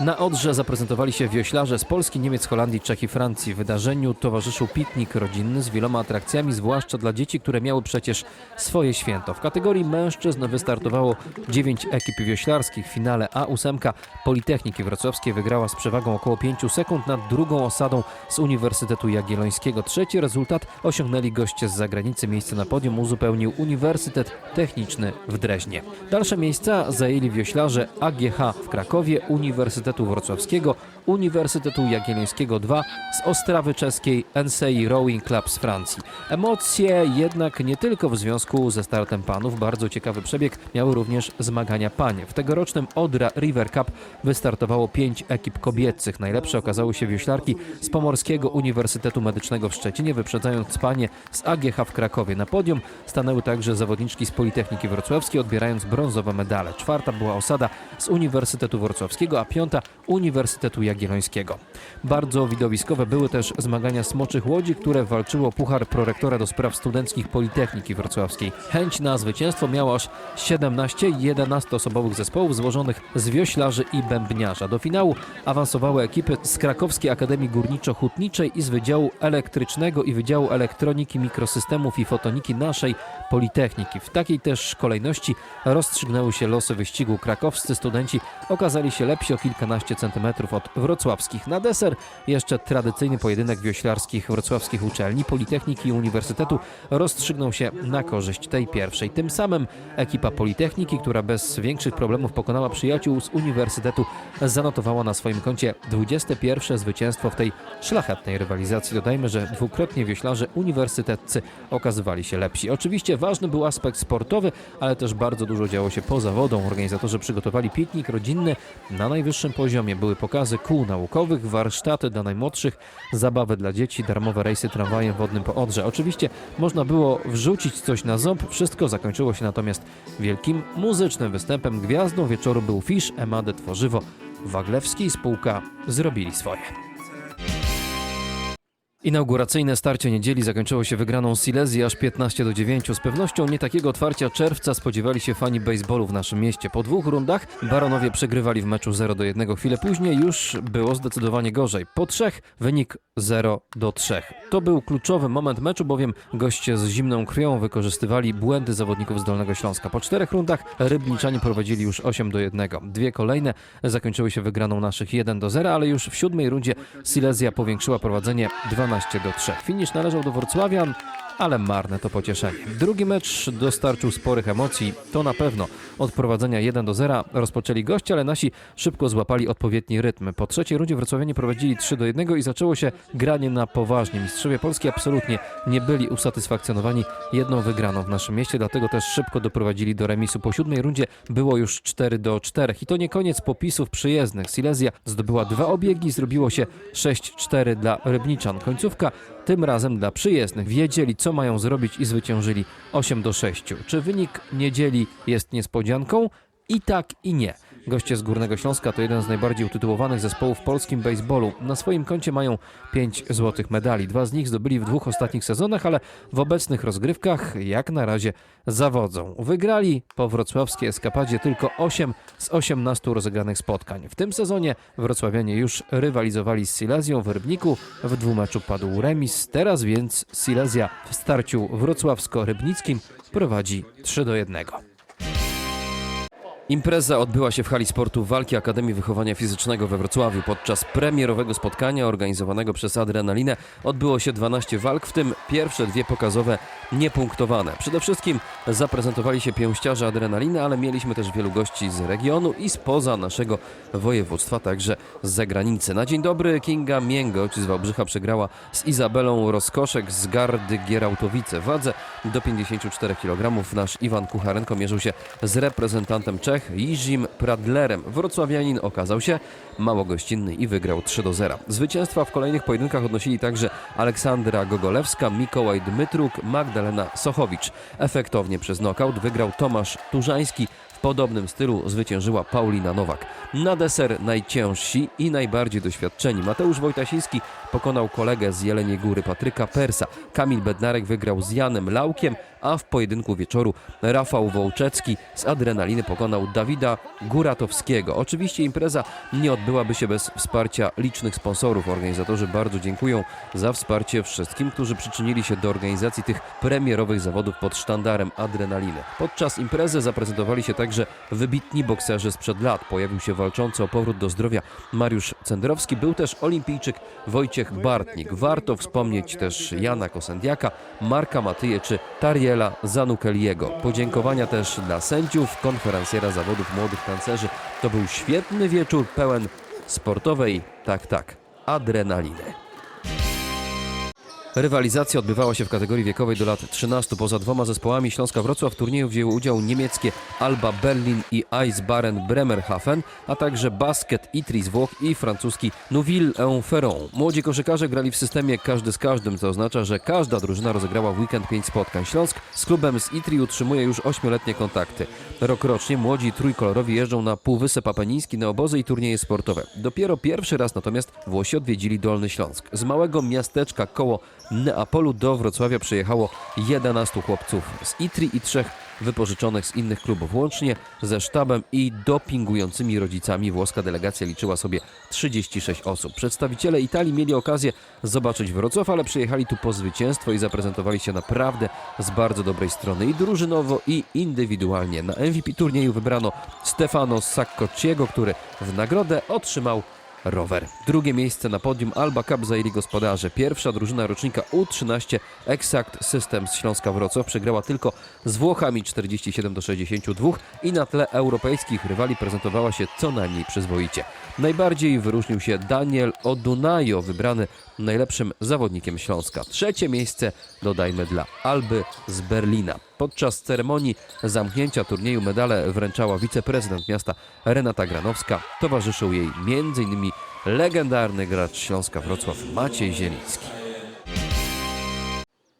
Na Odrze zaprezentowali się wioślarze z Polski, Niemiec, Holandii, Czech i Francji. Wydarzeniu towarzyszył piknik rodzinny z wieloma atrakcjami, zwłaszcza dla dzieci, które miały przecież swoje święto. W kategorii mężczyzn wystartowało 9 ekip wioślarskich. W finale A8 Politechniki Wrocławskiej wygrała z przewagą około 5 sekund nad drugą osadą z Uniwersytetu Jagiellońskiego. Trzeci rezultat osiągnęli goście z zagranicy. Miejsce na podium uzupełnił Uniwersytet Techniczny w Dreźnie. Dalsze miejsca zajęli wioślarze AGH w Krakowie, Uniwersytetu Wrocławskiego, Uniwersytetu Jagiellońskiego II z Ostrawy Czeskiej, NCI Rowing Club z Francji. Emocje jednak nie tylko w związku ze startem panów. Bardzo ciekawy przebieg miały również zmagania panie. W tegorocznym Odra River Cup wystartowało pięć ekip kobiecych. Najlepsze okazały się wioślarki z Pomorskiego Uniwersytetu Medycznego w Szczecinie, wyprzedzając panie z AGH w Krakowie. Na podium stanęły także zawodniczki z Politechniki Wrocławskiej, odbierając brązowe medale. Czwarta była osada z Uniwersytetu Wrocławskiego, a piąta Uniwersytetu Jagiellońskiego. Bardzo widowiskowe były też zmagania smoczych łodzi, które walczyło puchar prorektora do spraw studenckich Politechniki Wrocławskiej. Chęć na zwycięstwo miało aż 17 11-osobowych zespołów złożonych z wioślarzy i bębniarza. Do finału awansowały ekipy z Krakowskiej Akademii Górniczo-Hutniczej i z Wydziału Elektrycznego i Wydziału Elektroniki, Mikrosystemów i Fotoniki naszej Politechniki. W takiej też kolejności rozstrzygnęły się losy wyścigu. Krakowscy studenci okazali się lepsi o kilkanaście centymetrów od wrocławskich. Na deser jeszcze tradycyjny pojedynek wioślarskich wrocławskich uczelni, Politechniki i Uniwersytetu rozstrzygnął się na korzyść tej pierwszej. Tym samym ekipa Politechniki, która bez większych problemów pokonała przyjaciół z Uniwersytetu, zanotowała na swoim koncie 21 zwycięstwo w tej szlachetnej rywalizacji. Dodajmy, że dwukrotnie wioślarze uniwersyteccy okazywali się lepsi. Oczywiście ważny był aspekt sportowy, ale też bardzo dużo działo się poza wodą. Organizatorzy przygotowali piknik rodzinny na najwyższym poziomie. Były pokazy kół naukowych, warsztaty dla najmłodszych, zabawy dla dzieci, darmowe rejsy tramwajem wodnym po Odrze. Oczywiście można było wrzucić coś na ząb, wszystko zakończyło się natomiast wielkim muzycznym występem. Gwiazdą wieczoru był Fisz, Emadę Tworzywo, Waglewski i spółka zrobili swoje. Inauguracyjne starcie niedzieli zakończyło się wygraną Silesii aż 15 do 9. Z pewnością nie takiego otwarcia czerwca spodziewali się fani baseballu w naszym mieście. Po dwóch rundach Baronowie przegrywali w meczu 0 do 1. Chwilę później już było zdecydowanie gorzej. Po trzech wynik 0 do 3. To był kluczowy moment meczu, bowiem goście z zimną krwią wykorzystywali błędy zawodników z Dolnego Śląska. Po czterech rundach Rybniczanie prowadzili już 8 do 1. Dwie kolejne zakończyły się wygraną naszych 1 do 0, ale już w siódmej rundzie Silesia powiększyła prowadzenie 12 do 3. Finisz należał do Wrocławian, ale marne to pocieszenie. Drugi mecz dostarczył sporych emocji, to na pewno. Od prowadzenia 1 do 0 rozpoczęli goście, ale nasi szybko złapali odpowiedni rytm. Po trzeciej rundzie Wrocławianie prowadzili 3 do 1 i zaczęło się granie na poważnie. Mistrzowie Polski absolutnie nie byli usatysfakcjonowani jedną wygraną w naszym mieście, dlatego też szybko doprowadzili do remisu. Po siódmej rundzie było już 4 do 4 i to nie koniec popisów przyjezdnych. Silesia zdobyła dwa obiegi, zrobiło się 6-4 dla Rybniczan. Końcówka tym razem dla przyjezdnych. Wiedzieli, co mają zrobić i zwyciężyli 8 do 6. Czy wynik niedzieli jest niespodzianką? I tak, i nie. Goście z Górnego Śląska to jeden z najbardziej utytułowanych zespołów w polskim baseballu. Na swoim koncie mają 5 złotych medali. Dwa z nich zdobyli w dwóch ostatnich sezonach, ale w obecnych rozgrywkach jak na razie zawodzą. Wygrali po wrocławskiej eskapadzie tylko 8 z 18 rozegranych spotkań. W tym sezonie wrocławianie już rywalizowali z Silesią w Rybniku. W dwumeczu padł remis. Teraz więc Silesia w starciu wrocławsko-rybnickim prowadzi 3 do 1. Impreza odbyła się w hali sportu Walki Akademii Wychowania Fizycznego we Wrocławiu. Podczas premierowego spotkania organizowanego przez Adrenalinę odbyło się 12 walk, w tym pierwsze dwie pokazowe niepunktowane. Przede wszystkim zaprezentowali się pięściarze Adrenaliny, ale mieliśmy też wielu gości z regionu i spoza naszego województwa, także z zagranicy. Na dzień dobry Kinga Mięgoć z Wałbrzycha przegrała z Izabelą Rozkoszek z Gardy Gierałtowice. Wadze do 54 kg nasz Iwan Kucharenko mierzył się z reprezentantem Czech Jiżim Pradlerem. Wrocławianin okazał się mało gościnny i wygrał 3 do 0. Zwycięstwa w kolejnych pojedynkach odnosili także Aleksandra Gogolewska, Mikołaj Dmytruk, Magdalena Sochowicz. Efektownie przez nokaut wygrał Tomasz Turzański podobnym stylu zwyciężyła Paulina Nowak. Na deser najciężsi i najbardziej doświadczeni. Mateusz Wojtasiński pokonał kolegę z Jeleniej Góry Patryka Persa. Kamil Bednarek wygrał z Janem Laukiem, a w pojedynku wieczoru Rafał Wołczecki z adrenaliny pokonał Dawida Góratowskiego. Oczywiście impreza nie odbyłaby się bez wsparcia licznych sponsorów. Organizatorzy bardzo dziękują za wsparcie wszystkim, którzy przyczynili się do organizacji tych premierowych zawodów pod sztandarem adrenaliny. Podczas imprezy zaprezentowali się także wybitni bokserzy sprzed lat. Pojawił się walczący o powrót do zdrowia Mariusz Cendrowski, był też olimpijczyk Wojciech Bartnik. Warto wspomnieć też Jana Kosendiaka, Marka Matyje czy Tariela Zanukeliego. Podziękowania też dla sędziów, konferencjera zawodów młodych tancerzy. To był świetny wieczór pełen sportowej, tak, tak, adrenaliny. Rywalizacja odbywała się w kategorii wiekowej do lat 13. Poza dwoma zespołami Śląska Wrocław w turnieju wzięły udział niemieckie Alba Berlin i Eisbaren Bremerhaven, a także basket Itri z Włoch i francuski Nouville-en-Ferron. Młodzi koszykarze grali w systemie każdy z każdym, co oznacza, że każda drużyna rozegrała w weekend 5 spotkań. Śląsk z klubem z Itri utrzymuje już ośmioletnie kontakty. Rokrocznie młodzi trójkolorowi jeżdżą na Półwysep Apeniński na obozy i turnieje sportowe. Dopiero pierwszy raz natomiast Włosi odwiedzili Dolny Śląsk. Z małego miasteczka koło Neapolu do Wrocławia przyjechało 11 chłopców z Itri i trzech wypożyczonych z innych klubów. Łącznie ze sztabem i dopingującymi rodzicami włoska delegacja liczyła sobie 36 osób. Przedstawiciele Italii mieli okazję zobaczyć Wrocław, ale przyjechali tu po zwycięstwo i zaprezentowali się naprawdę z bardzo dobrej strony i drużynowo i indywidualnie. Na MVP turnieju wybrano Stefano Saccocciego, który w nagrodę otrzymał rower. Drugie miejsce na podium Alba Cup zajęli gospodarze. Pierwsza drużyna rocznika U13 Exact Systems Śląska Wrocław przegrała tylko z Włochami 47 do 62 i na tle europejskich rywali prezentowała się co najmniej przyzwoicie. Najbardziej wyróżnił się Daniel Odunajo, wybrany najlepszym zawodnikiem Śląska. Trzecie miejsce dodajmy dla Alby z Berlina. Podczas ceremonii zamknięcia turnieju medale wręczała wiceprezydent miasta Renata Granowska. Towarzyszył jej m.in. legendarny gracz Śląska Wrocław Maciej Zieliński.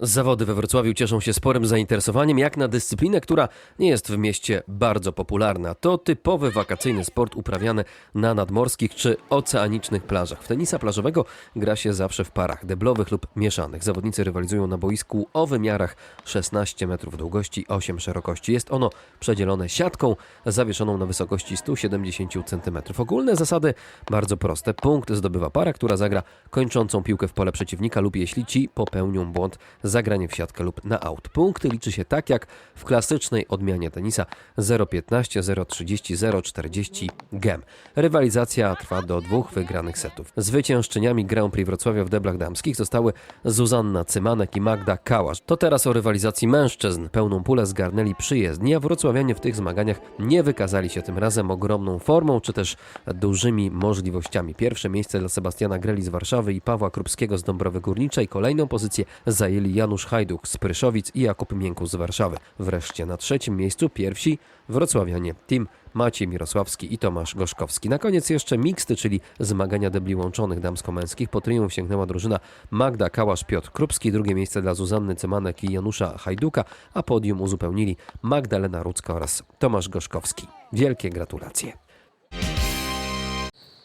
Zawody we Wrocławiu cieszą się sporym zainteresowaniem, jak na dyscyplinę, która nie jest w mieście bardzo popularna. To typowy wakacyjny sport uprawiany na nadmorskich czy oceanicznych plażach. W tenisa plażowego gra się zawsze w parach, deblowych lub mieszanych. Zawodnicy rywalizują na boisku o wymiarach 16 metrów długości, 8 szerokości. Jest ono przedzielone siatką zawieszoną na wysokości 170 cm. Ogólne zasady bardzo proste. Punkt zdobywa para, która zagra kończącą piłkę w pole przeciwnika lub jeśli ci popełnią błąd zagranie w siatkę lub na aut. Punkty liczy się tak jak w klasycznej odmianie tenisa 0,15, 0,30, 0,40 gem. Rywalizacja trwa do dwóch wygranych setów. Zwyciężczyniami Grand Prix Wrocławia w deblach damskich zostały Zuzanna Cymanek i Magda Kałasz. To teraz o rywalizacji mężczyzn. Pełną pulę zgarnęli przyjezdni, a wrocławianie w tych zmaganiach nie wykazali się tym razem ogromną formą czy też dużymi możliwościami. Pierwsze miejsce dla Sebastiana Greli z Warszawy i Pawła Krupskiego z Dąbrowy Górniczej. Kolejną pozycję zajęli Janusz Hajduk z Pryszowic i Jakub Miękus z Warszawy. Wreszcie na trzecim miejscu pierwsi wrocławianie Team Maciej Mirosławski i Tomasz Gorzkowski. Na koniec jeszcze miksty, czyli zmagania debli łączonych damsko-męskich. Po triumf sięgnęła drużyna Magda Kałasz-Piotr Krupski, drugie miejsce dla Zuzanny Cymanek i Janusza Hajduka, a podium uzupełnili Magdalena Rudzka oraz Tomasz Gorzkowski. Wielkie gratulacje.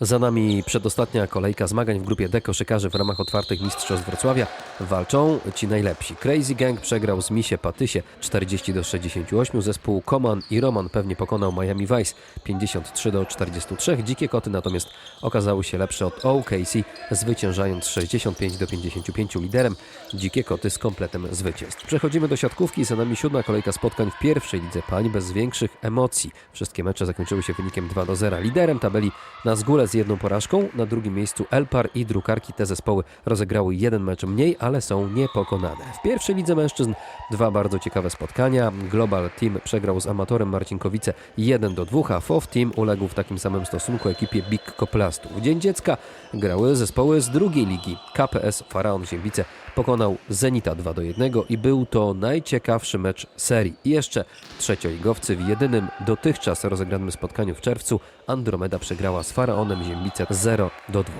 Za nami przedostatnia kolejka zmagań w grupie D koszykarzy w ramach otwartych mistrzostw Wrocławia. Walczą ci najlepsi. Crazy Gang przegrał z Misie Patysie 40 do 68. Zespół Koman i Roman pewnie pokonał Miami Vice 53 do 43. Dzikie Koty natomiast okazały się lepsze od OKC, zwyciężając 65 do 55 liderem. Dzikie Koty z kompletem zwycięstw. Przechodzimy do siatkówki. Za nami siódma kolejka spotkań w pierwszej lidze pań bez większych emocji. Wszystkie mecze zakończyły się wynikiem 2 do 0. Liderem tabeli na zgóle z jedną porażką. Na drugim miejscu Elpar i Drukarki. Te zespoły rozegrały jeden mecz mniej, ale są niepokonane. W pierwszej lidze mężczyzn dwa bardzo ciekawe spotkania. Global Team przegrał z amatorem Marcinkowice 1 do 2, a FOW Team uległ w takim samym stosunku ekipie Big Koplastu. W Dzień Dziecka grały zespoły z drugiej ligi. KPS Faraon Ziembice pokonał Zenita 2 do 1 i był to najciekawszy mecz serii. I jeszcze trzecioligowcy w jedynym dotychczas rozegranym spotkaniu w czerwcu Andromeda przegrała z Faraonem Ziembice 0 do 2.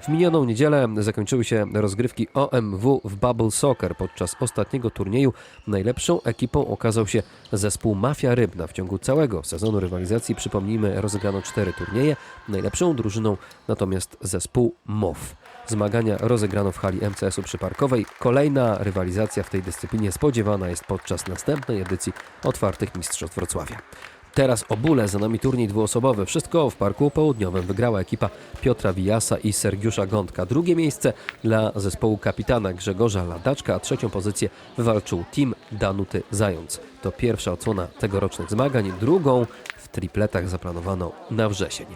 W minioną niedzielę zakończyły się rozgrywki OMW w Bubble Soccer. Podczas ostatniego turnieju najlepszą ekipą okazał się zespół Mafia Rybna. W ciągu całego sezonu rywalizacji, przypomnijmy, rozegrano cztery turnieje. Najlepszą drużyną natomiast zespół MOW. Zmagania rozegrano w hali MCS-u Przyparkowej. Kolejna rywalizacja w tej dyscyplinie spodziewana jest podczas następnej edycji Otwartych Mistrzostw Wrocławia. Teraz o bóle, za nami turniej dwuosobowy. Wszystko w Parku Południowym wygrała ekipa Piotra Wijasa i Sergiusza Gądka. Drugie miejsce dla zespołu kapitana Grzegorza Ladaczka, a trzecią pozycję wywalczył team Danuty Zając. To pierwsza odsłona tegorocznych zmagań, drugą w tripletach zaplanowano na wrzesień.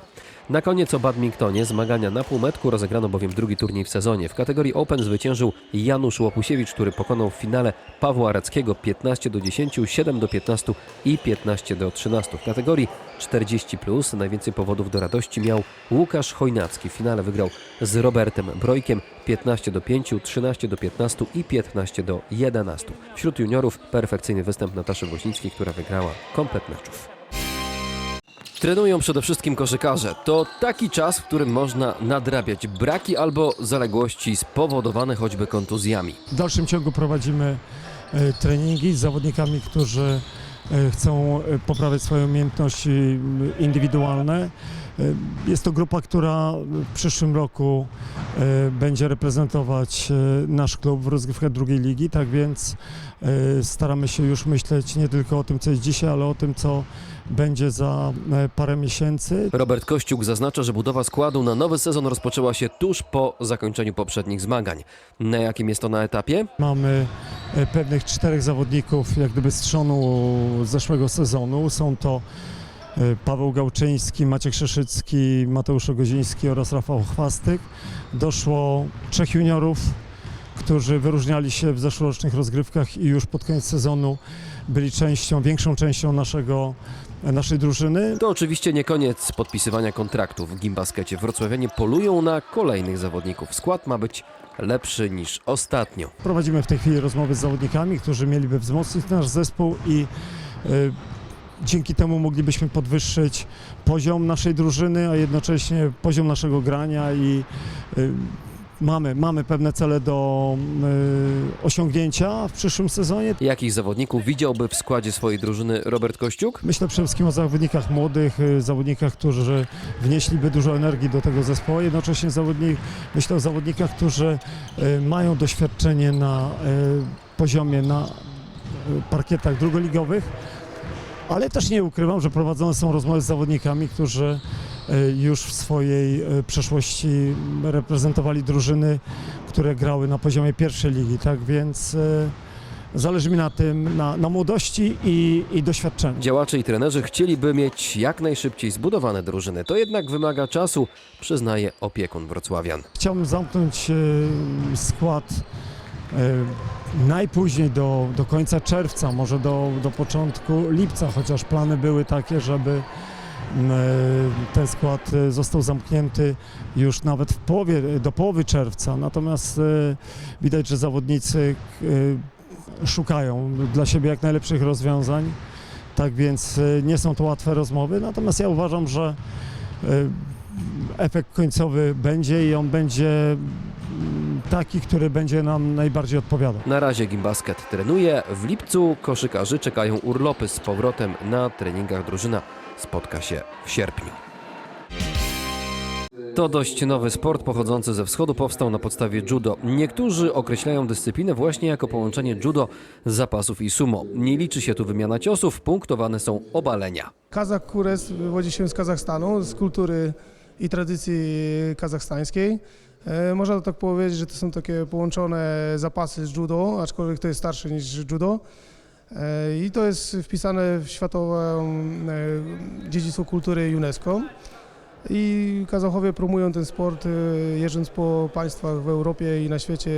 Na koniec o badmintonie zmagania na półmetku rozegrano bowiem drugi turniej w sezonie. W kategorii Open zwyciężył Janusz Łopusiewicz, który pokonał w finale Pawła Rackiego 15 do 10, 7 do 15 i 15 do 13. W kategorii 40 plus najwięcej powodów do radości miał Łukasz Chojnacki. W finale wygrał z Robertem Brojkiem 15 do 5, 13 do 15 i 15 do 11. Wśród juniorów perfekcyjny występ Nataszy Woźnickiej, która wygrała komplet meczów. Trenują przede wszystkim koszykarze. To taki czas, w którym można nadrabiać braki albo zaległości spowodowane choćby kontuzjami. W dalszym ciągu prowadzimy e, treningi z zawodnikami, którzy e, chcą e, poprawiać swoje umiejętności indywidualne. E, Jest to grupa, która w przyszłym roku e, będzie reprezentować e, nasz klub w rozgrywkach drugiej ligi, tak więc staramy się już myśleć nie tylko o tym, co jest dzisiaj, ale o tym, co będzie za parę miesięcy. Robert Kościuk zaznacza, że budowa składu na nowy sezon rozpoczęła się tuż po zakończeniu poprzednich zmagań. Na jakim jest to na etapie? Mamy pewnych czterech zawodników, jak gdyby z trzonu zeszłego sezonu. Są to Paweł Gałczyński, Maciek Szeszycki, Mateusz Ogoziński oraz Rafał Chwastyk. Doszło trzech juniorów, którzy wyróżniali się w zeszłorocznych rozgrywkach i już pod koniec sezonu byli częścią, większą częścią naszego, naszej drużyny. To oczywiście nie koniec podpisywania kontraktów w Gimbaskecie. Wrocławianie polują na kolejnych zawodników. Skład ma być lepszy niż ostatnio. Prowadzimy w tej chwili rozmowy z zawodnikami, którzy mieliby wzmocnić nasz zespół i y, dzięki temu moglibyśmy podwyższyć poziom naszej drużyny, a jednocześnie poziom naszego grania i y, mamy, mamy pewne cele do y, osiągnięcia w przyszłym sezonie. Jakich zawodników widziałby w składzie swojej drużyny Robert Kościuk? Myślę przede wszystkim o zawodnikach młodych, y, zawodnikach, którzy wnieśliby dużo energii do tego zespołu. Jednocześnie zawodnik, myślę o zawodnikach, którzy y, mają doświadczenie na y, poziomie, na y, parkietach drugoligowych, ale też nie ukrywam, że prowadzone są rozmowy z zawodnikami, którzy y, już w swojej y, przeszłości reprezentowali drużyny, które grały na poziomie pierwszej ligi, tak więc y, zależy mi na tym, na, na młodości i, i doświadczeniu. Działacze i trenerzy chcieliby mieć jak najszybciej zbudowane drużyny. To jednak wymaga czasu, przyznaje opiekun wrocławian. Chciałbym zamknąć e, skład e, najpóźniej do, do końca czerwca, może do, do początku lipca, chociaż plany były takie, żeby m, e, ten skład e, został zamknięty już nawet w połowie, do połowy czerwca. Natomiast e, widać, że zawodnicy e, szukają dla siebie jak najlepszych rozwiązań. Tak więc e, nie są to łatwe rozmowy, natomiast ja uważam, że e, efekt końcowy będzie i on będzie mm, taki, który będzie nam najbardziej odpowiadał. Na razie Gimbasket trenuje. W lipcu koszykarzy czekają urlopy z powrotem na treningach. Drużyna spotka się w sierpniu. To dość nowy sport pochodzący ze wschodu powstał na podstawie judo. Niektórzy określają dyscyplinę właśnie jako połączenie judo, zapasów i sumo. Nie liczy się tu wymiana ciosów, punktowane są obalenia. Kazak Kures wywodzi się z Kazachstanu, z kultury i tradycji kazachstańskiej. E, Można tak powiedzieć, że to są takie połączone zapasy z judo, aczkolwiek to jest starsze niż judo. E, I to jest wpisane w światowe dziedzictwo kultury UNESCO. I Kazachowie promują ten sport, e, jeżdżąc po państwach w Europie i na świecie,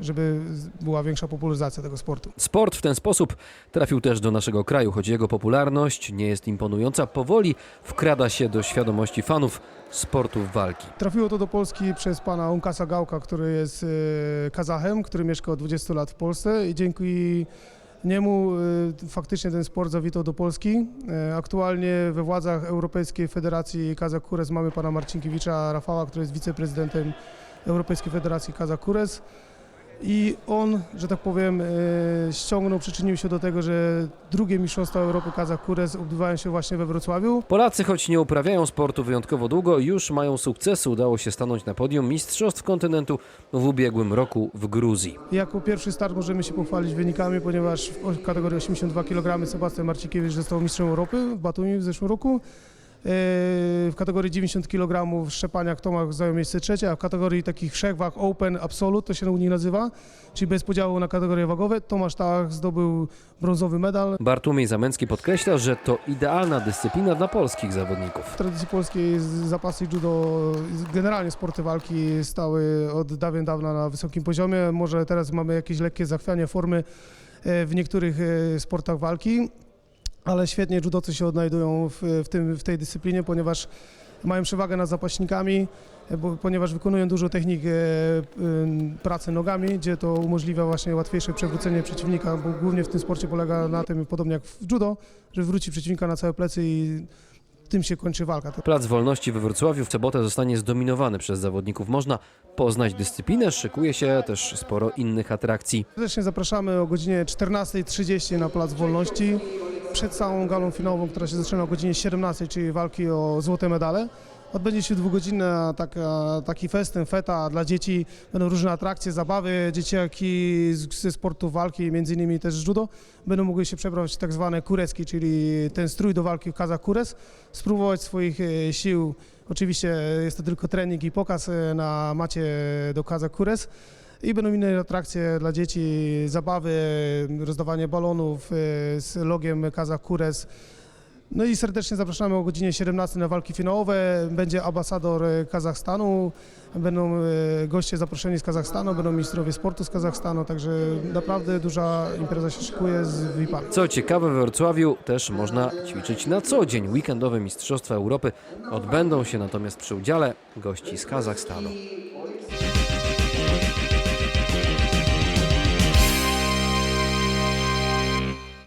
żeby była większa popularyzacja tego sportu. Sport w ten sposób trafił też do naszego kraju, choć jego popularność nie jest imponująca. Powoli wkrada się do świadomości fanów sportów walki. Trafiło to do Polski przez pana Unkasa Gałka, który jest e, Kazachem, który mieszka od 20 lat w Polsce i dzięki niemu e, faktycznie ten sport zawitał do Polski. E, Aktualnie we władzach Europejskiej Federacji Kazak Kures mamy pana Marcinkiewicza Rafała, który jest wiceprezydentem Europejskiej Federacji Kazakures. I on, że tak powiem, e, ściągnął, przyczynił się do tego, że drugie Mistrzostwa Europy Kazakures odbywają się właśnie we Wrocławiu. Polacy, choć nie uprawiają sportu wyjątkowo długo, już mają sukcesy. Udało się stanąć na podium Mistrzostw Kontynentu w ubiegłym roku w Gruzji. Jako pierwszy start możemy się pochwalić wynikami, ponieważ w kategorii 82 kg Sebastian Marcikiewicz został mistrzem Europy w Batumi w zeszłym roku. E, W kategorii 90 kg w Szczepaniach Tomach zajął miejsce trzecie, a w kategorii takich wszechwag Open Absolute, to się u nich nazywa, czyli bez podziału na kategorie wagowe, Tomasz Tach zdobył brązowy medal. Bartłomiej Zamęcki podkreśla, że to idealna dyscyplina dla polskich zawodników. W tradycji polskiej zapasy judo, generalnie sporty walki stały od dawien dawna na wysokim poziomie. Może teraz mamy jakieś lekkie zachwianie formy e, w niektórych e, sportach walki, ale świetnie judocy się odnajdują w, w, tym, w tej dyscyplinie, ponieważ mają przewagę nad zapaśnikami, e, bo, ponieważ wykonują dużo technik e, ym, pracy nogami, gdzie to umożliwia właśnie łatwiejsze przewrócenie przeciwnika, bo głównie w tym sporcie polega na tym, podobnie jak w judo, że wróci przeciwnika na całe plecy i tym się kończy walka. Plac Wolności we Wrocławiu w sobotę zostanie zdominowany przez zawodników. Można poznać dyscyplinę, szykuje się też sporo innych atrakcji. Serdecznie zapraszamy o godzinie 14.30 na Plac Wolności przed całą galą finałową, która się zaczyna o godzinie 17, czyli walki o złote medale. Odbędzie się dwugodzinna taka, taki festyn, feta dla dzieci. Będą różne atrakcje, zabawy. Dzieciaki ze sportu walki, między innymi też judo, będą mogły się przebrać w tak zwane kurecki, czyli ten strój do walki kazak kures, spróbować swoich e, sił. Oczywiście jest to tylko trening i pokaz e, na macie do kazak kures. I będą inne atrakcje dla dzieci, zabawy, rozdawanie balonów e, z logiem Kazach Kures. No i serdecznie zapraszamy o godzinie 17 na walki finałowe. Będzie ambasador e, Kazachstanu, będą e, goście zaproszeni z Kazachstanu, będą ministrowie sportu z Kazachstanu, także naprawdę duża impreza się szykuje z VIP-ami. Co ciekawe, we Wrocławiu też można ćwiczyć na co dzień. Weekendowe Mistrzostwa Europy odbędą się natomiast przy udziale gości z Kazachstanu.